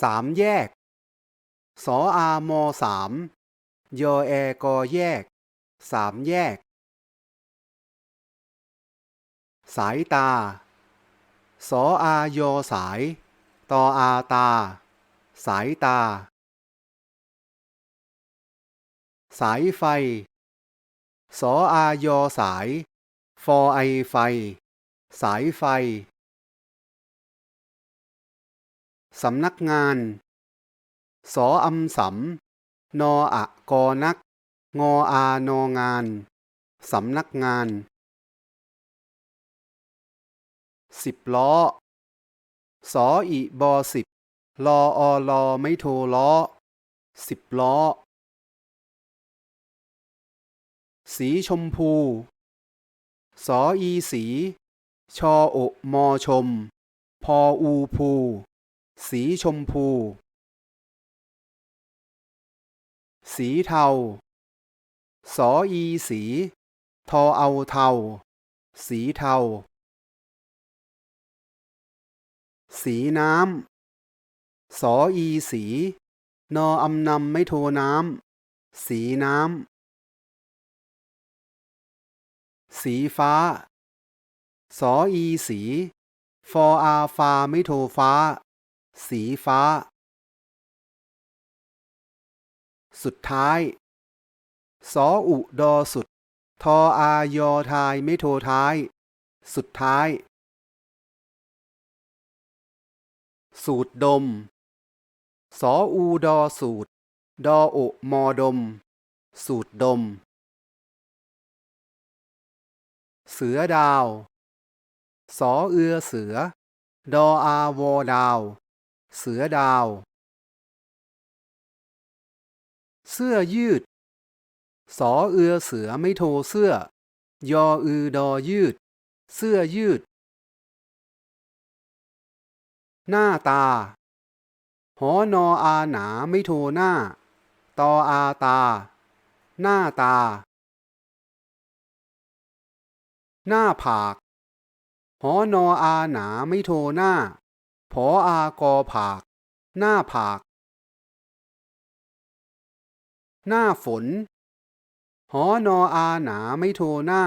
สามแยก สออามอสามยอแอกอแยก สามแยก สายตา สออายอสาย ตออาตา สายตา สายไฟ สออายอสาย ฟอไอไฟ สายไฟ สำนักงาน สออำสำนออะกอนัก งออานองาน สำนักงานสิบล้อ สออีบอสิบลออลอไม่โทล้อสิบล้อ สีชมพู สออีสี ชอโอมอชม พออูภู สีชมพู สีเทา สออีสี ทอเอาเทา สีเทา สีน้ำ สออีสี นออำนำไม่โทน้ำ สีน้ำ สีฟ้า สออีสี ฟออาฟาไม่โทฟ้า สีฟ้า สุดท้าย สออุดอสุด ทออายอทายไม่โทท้าย สุดท้าย สูดดม สออูดอสูดดอโอมอดม สูดดม เสือดาว สอเอือเสือ ดออาวอดาว เสือดาว เสื้อยืด สอเอือเสือไม่โทเสื้อ ยออือดอยืด เสื้อยืด หน้าตา หอนออาหนาไม่โทหน้า ตออาตา หน้าตา หน้าผากหอนออาหนาไม่โทหน้า ผออากอผาก หน้าผาก หน้าฝน หอนออาหนาไม่โทหน้า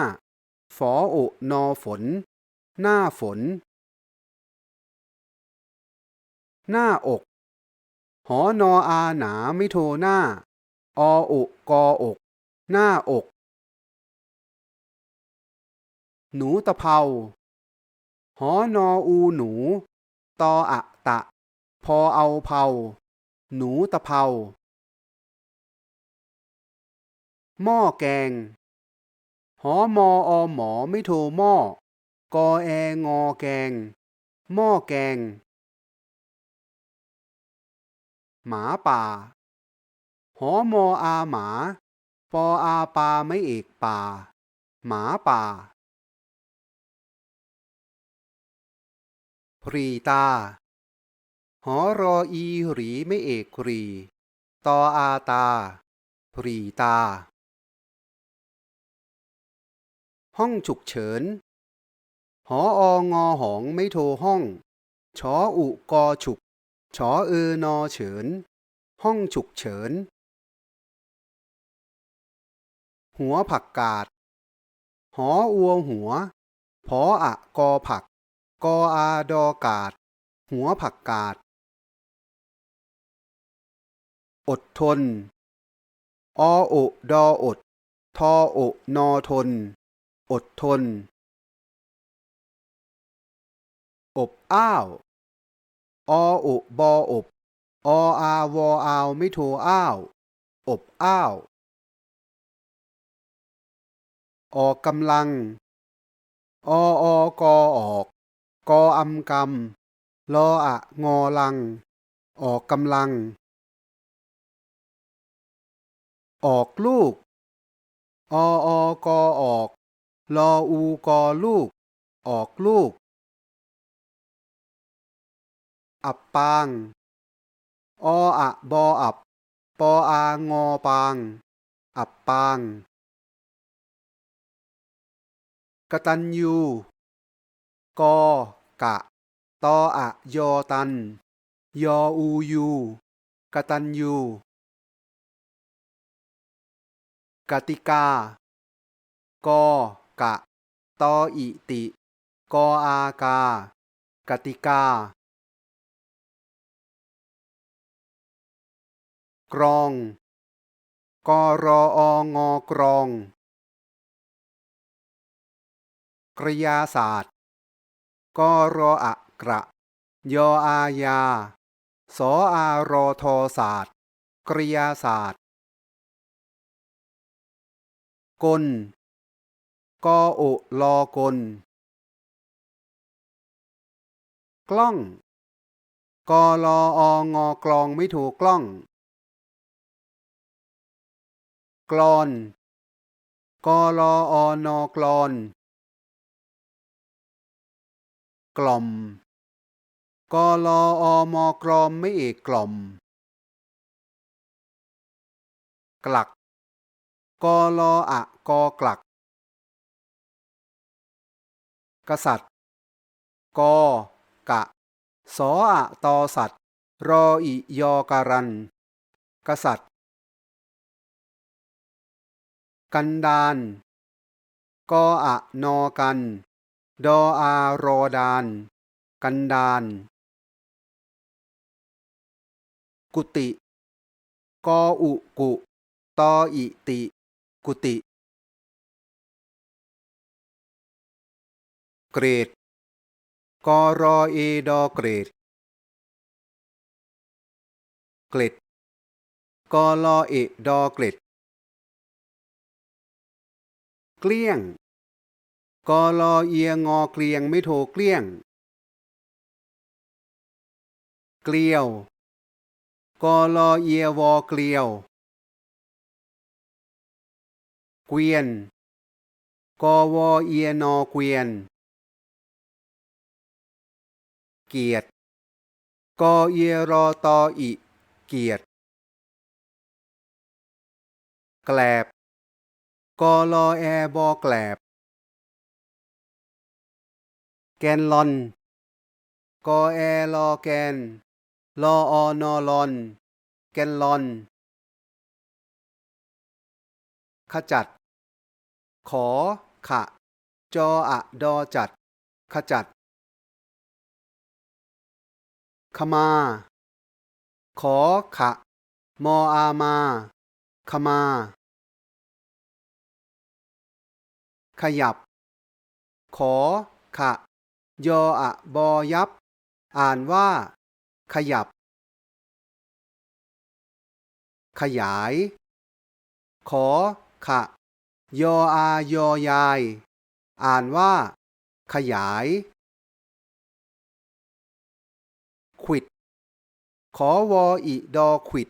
ฝอโอนอฝน หน้าฝน หน้าอก หอนออาหนาไม่โทหน้า อออกกออก หน้าอก หนูตะเภาหอนออูหนู ตออะตะ พอเอาเภาหนูตะเภาหม้อแกง หอมออหมอไม่โทหม้อกอแองอแกง หม้อแกง หมาป่า หอมออาหมา ปออาปาไม่เอกป่า หมาป่า รีตา หอรออีหรีไม่เอกรี ตออาตาพรีตา ห้องฉุกเฉิน หอองอหองไม่โทห้อง ชออุกอฉุก ชอเออนอเฉิน ห้องฉุกเฉิน หัวผักกาด หออัวหัว พออะกอผัก กออาดอกาดหัวผักกาด อดทน อโอดออด ทอโอนอทน อดทน อบอ้าว อโอบออบ ออาวออาวไม่โทอ้าว อบอ้าว ออกกำลัง อออกออก กออำกำลออะงอลัง ออกกำลัง ออกลูก อออกอออก ลออูกอลูก ออกลูก อับปาง ออะบออับ ปออางอปาง อับปาง กตัญญูกอ กะ ตออะยอตัน ยออูยูกตัญญูกติกา กกะ ตออิติ กออากา กติกา กรอง กรอองอกรองกริยาศาสตร์ กอรออะกระ ยออายา สออารอทอศาสตร์ กริยาศาสตร์ กล กอโอลอกล กล้อง กอลอองอกลองไม่ถูกกล้อง กลอน กอลออนอกลอน กล่อมกอลออมกรอมไม่เอกกล่อม กลักกอลออะกอกลัก กษัตริย์ กกะ สออะตอสัตว์ รออิยอการัน กษัตริย์ กันดานกออะนอกัน ดออารอดาน กันดานกุติกออุกุตออิติ กุติ เกรดกอรอเอดอเกรด เกล็ดกอลอเอดอเกล็ด เกลี้ยง กอลอเอียงอเกลียงไม่โทเกลี้ยง เกลียว กอลอเอียวอเกลียว เกวียน กอวอเอียนอเกวียน เกียรติ กอเอียรอตออิ เกียรติ แกลบ กอลอแอบอแกลบ แกนลอน กอแอลอแกน ลออนอลอน แกนลอน ขจัด ขอ ขะ จออะดอจัด ขจัด ขมา ขอ ขะ มออามา ขมา ขยับ ขอขะ ยออะบอยับ อ่านว่า ขยับ ขยาย ขอขะ ยออายอยาย อ่านว่า ขยายขวิด ขอวออิดอขวิด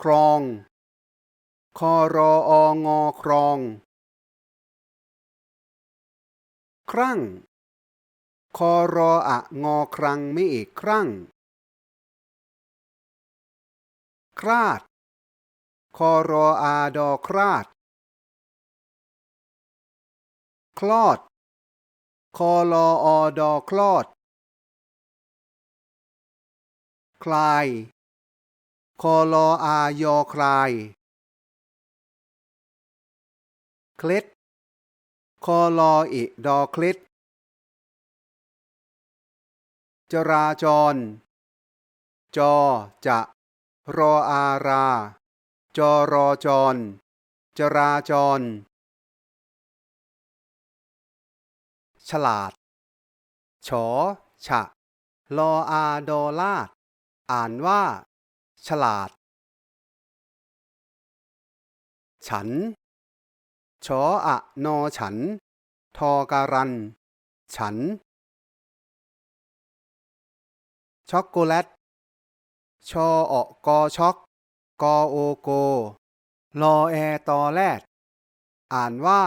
ครอง คอรอองอครอง ครั่งคอรออะงอครังไม่เอกครั่งคราด คอรออาดอคราด คลอด คอลออดอคลอด คลาย คอลออายอคลาย เคล็ด คอลออิดอคล็ดจราจร จอจะ รออารา จรอจร จราจร ฉลาด ฉอ ฉะ ลออาดอลาด อ่านว่า ฉลาด ฉัน ชออะนอฉัน ทอการัน ฉัน ช็อกโกแลต ชอออกอช็อก กอโอโก ลอแอตอแลดอ่านว่า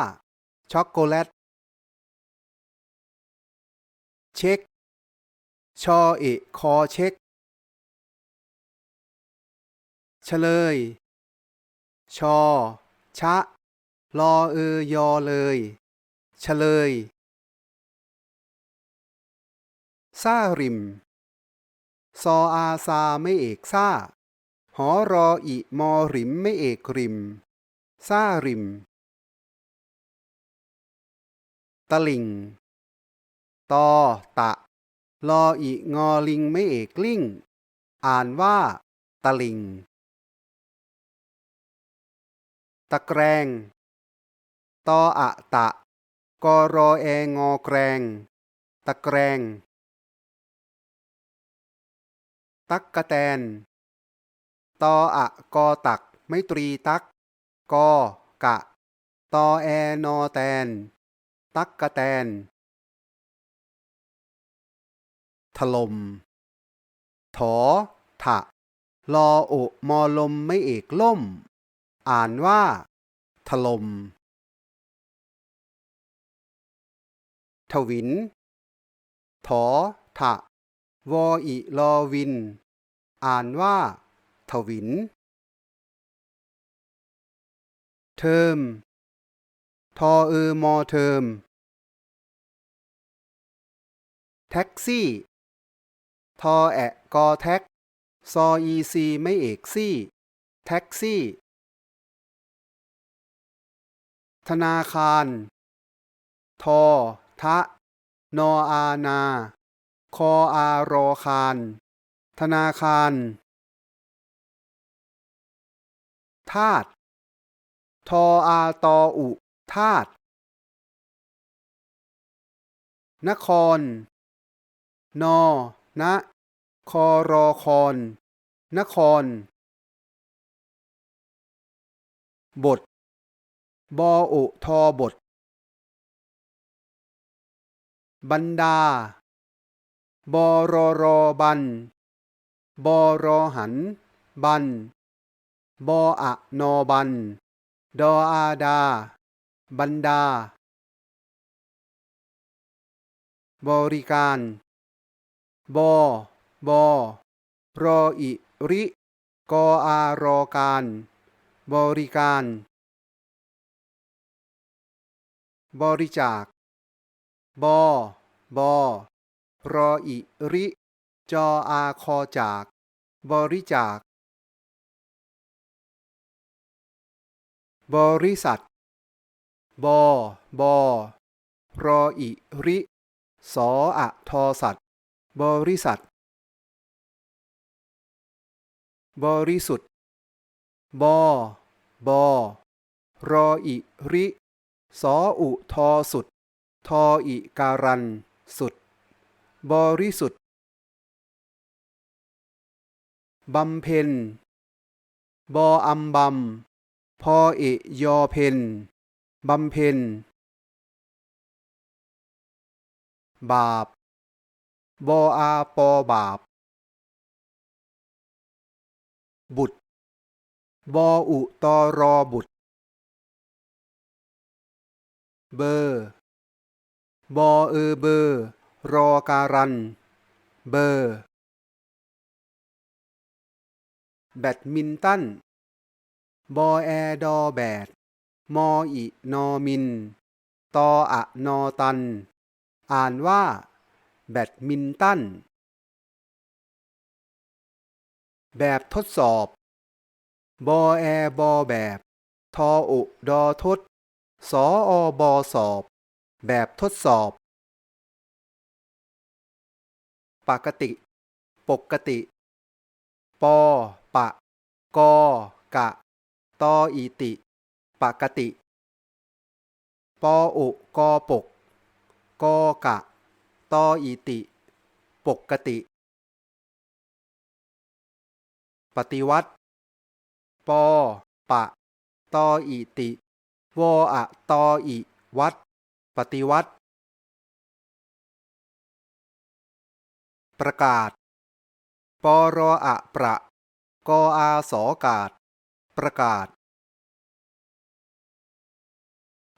ช็อกโกแลต เช็ค ชออะคอเช็ค เฉลย ชอ ชะ ลอเอยอเลยเฉลย ซาริม ซออาซาไม่เอกซ่าหอรออิมอริมไม่เอกริม ซาริม ตะลิง ตอตะ ลออิงอลิงไม่เอกลิ่งอ่านว่า ตะลิง ตะแกรง ตออะตะ กอรอแองอแกรง ตะแกรง ตักกะแตน ตออะกอตัก ไม่ตรีตัก กอกะ ตอแอนอแตน ตักกะแตน ถลมถอถะลอโอมอลมไม่เอกล่ม อ่านว่า ถลม ถวินถอถะวออิลอวิน อ่านว่า ถวิน เทอม ทอเออมอเทอม แท็กซี่ ทอแอะกอแท็ก ซออีซีไม่เอกซี่ แท็กซี่ ธนาคาร ทอ ทะ นออานา คออารอคาร ธนาคารธาตุทออาตออุธาตุนคร นอนะคอรอคอนนคร บท บออุทอบท บรรดาบอรรอบันบอรหัน บันบออะนอบัน ดออาดา บรรดา บริการ บอบอรออิริ กออารอการ บริการ บริจาค บอบอรออิริ จออาคอจาก บริจาค บริษัท บอบอรออิริ สออะทอสัตบริษัท บริสุทธิ์ บอบอรออิริ สออุทอสุด ทออิการัน สุด บริสุทธิ์บำเพ็ญ บออัมบำพอเอยอเพนบำเพ็ญ บาป บออาปอบาป บุตร บออุตอรอบุตร เบอร์ บอเออเบอร์ รอการัน เบอร์ แบดมินตัน บอแอดอแบด มออินอมิน ตออะนอตัน อ่านว่า แบดมินตัน แบบทดสอบ บอแอบอแบบ ทออุดอทด สออบอสอบ แบบทดสอบ ปกติ ปกติ ปอ ปะ กอ กะ ตออีติ ปกติ ปออุกอปก กอกะ ตออีติ ปกติ ปฏิวัติ ปอ ปะ ตออีติ วออะ ตออีวัด ปฏิวัติ ประกาศ ปรออะประ กออาสอกาศ ประกาศ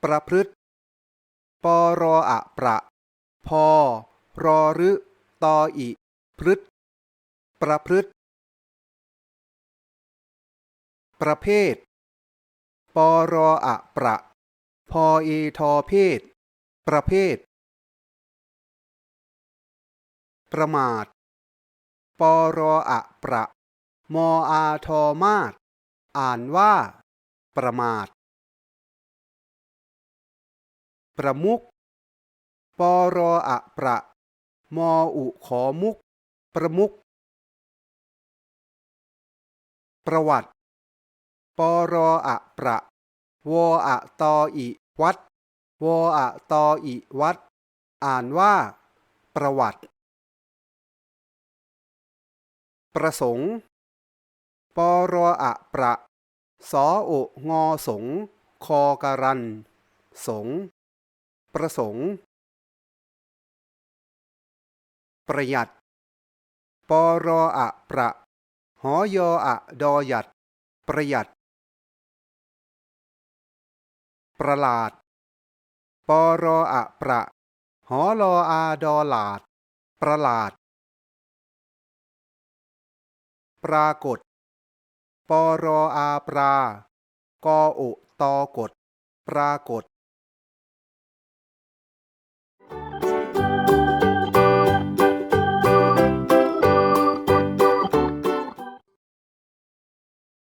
ประพฤติ ปรออะประ พอ รอรึตออิ พฤติประพฤติ ประเภท ปรออะประ พอเอทอเพศ ประเภท ประมาท ปรออะประ มออาทอมาดอ่านว่า ประมาท ประมุขปรออะประ มออุขอมุก ประมุขประวัติ ปรออะประ วออะตออิวัด วออะตออิวัดอ่านว่า ประวัติ ประสงค์ ปรออะประ สอโองอสง คอการัน สง ประสงค์ ประหยัด ปรออะประ หอยออะดอหยัด ประหยัด ประหลาด ปรออะประ หอลออาดอหลาด ประหลาด ปรากฏปรออาปรากออุตอกฏ ปรากฏ